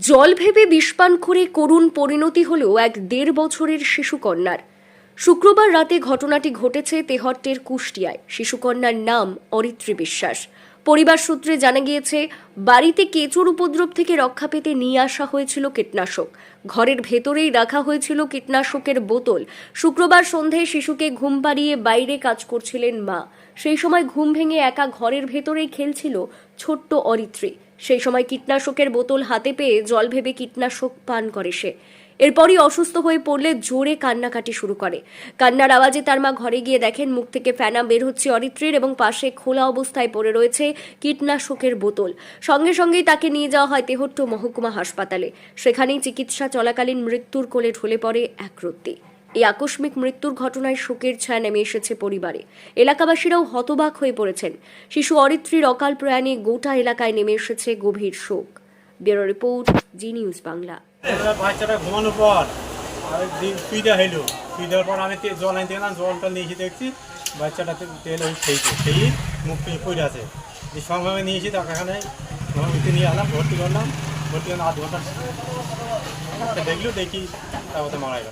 জল ভেবে বিষপান করে করুণ পরিণতি হল এক দেড় বছরের শিশুকন্যার। শুক্রবার রাতে ঘটনাটি ঘটেছে তেহট্টের কুষ্টিয়ায়। শিশুকন্যার নাম অরিত্রী বিশ্বাস। পরিবার সূত্রে জানা গিয়েছে, বাড়িতে কেঁচুর উপদ্রব থেকে রক্ষা পেতে নিয়ে আসা হয়েছিল কীটনাশক। ঘরের ভেতরেই রাখা হয়েছিল কীটনাশকের বোতল। শুক্রবার সন্ধ্যায় শিশুকে ঘুম পাড়িয়ে বাইরে কাজ করছিলেন মা। সেই সময় ঘুম ভেঙে একা ঘরের ভেতরেই খেলছিল ছোট্ট অরিত্রী। সেই সময় কীটনাশকের বোতল হাতে পেয়ে জল ভেবে কীটনাশক পান করে সে। এরপরই অসুস্থ হয়ে পড়লে জোরে কান্নাকাটি শুরু করে। কান্নার আওয়াজে তার মা ঘরে গিয়ে দেখেন, মুখ থেকে ফেনা বের হচ্ছে অরিত্রীর এবং পাশে খোলা অবস্থায় পড়ে রয়েছে কীটনাশকের বোতল। সঙ্গে সঙ্গেই তাকে নিয়ে যাওয়া হয় তেহট্ট মহকুমা হাসপাতালে। সেখানেই চিকিৎসা চলাকালীন মৃত্যুর কোলে ঢলে পড়ে এক রত্তি এই আকস্মিক মৃত্যুর ঘটনায় শোকের ছায়া নেমে এসেছে পরিবারে। এলাকাবাসীরাও হতবাক হয়ে পড়েছেন। শিশু অরিত্রীর অকাল প্রয়াণে গোটা এলাকায় নেমে এসেছে গভীর শোক। Bureau report, Zee News Bangla. বাচ্চাটা ঘুমানোর পর সুইটা হইল। সুই পর আমি জল আনতে গেলাম জলটা নিয়ে এসে দেখছি, বাচ্চাটা তেল খেয়েছে খেয়ে মুখ পড়ে আছে। এই সঙ্গে নিয়ে এসে উঠে নিয়ে আলাম ভর্তি করলাম ভর্তি করলাম আধ ঘণ্টা দেখল, দেখি তারপরে মারা গেল।